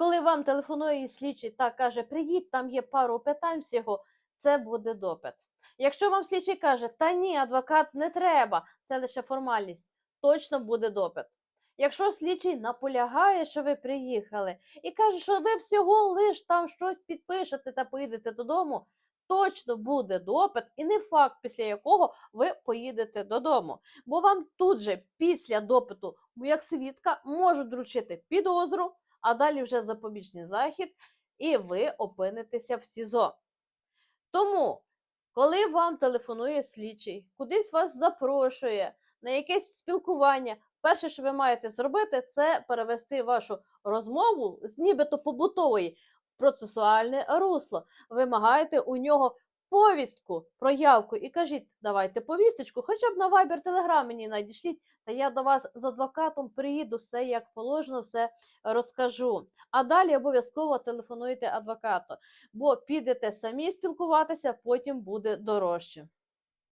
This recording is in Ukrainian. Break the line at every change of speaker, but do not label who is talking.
Коли вам телефонує слідчий та каже, приїдь, там є пару питань всього, це буде допит. Якщо вам слідчий каже, та ні, адвокат не треба, це лише формальність, точно буде допит. Якщо слідчий наполягає, що ви приїхали, і каже, що ви всього лиш там щось підпишете та поїдете додому, точно буде допит, і не факт, після якого ви поїдете додому. Бо вам тут же після допиту, як свідка, можуть доручити підозру, а далі вже запобіжний захід, і ви опинитеся в СІЗО. Тому, коли вам телефонує слідчий, кудись вас запрошує на якесь спілкування, перше, що ви маєте зробити, це перевести вашу розмову з нібито побутової в процесуальне русло. Вимагаєте у нього повістку, проявку і кажіть, давайте повісточку, хоча б на Viber Telegram мені надішліть, та я до вас з адвокатом приїду, все як положено, все розкажу. А далі обов'язково телефонуйте адвокату, бо підете самі спілкуватися, потім буде дорожче.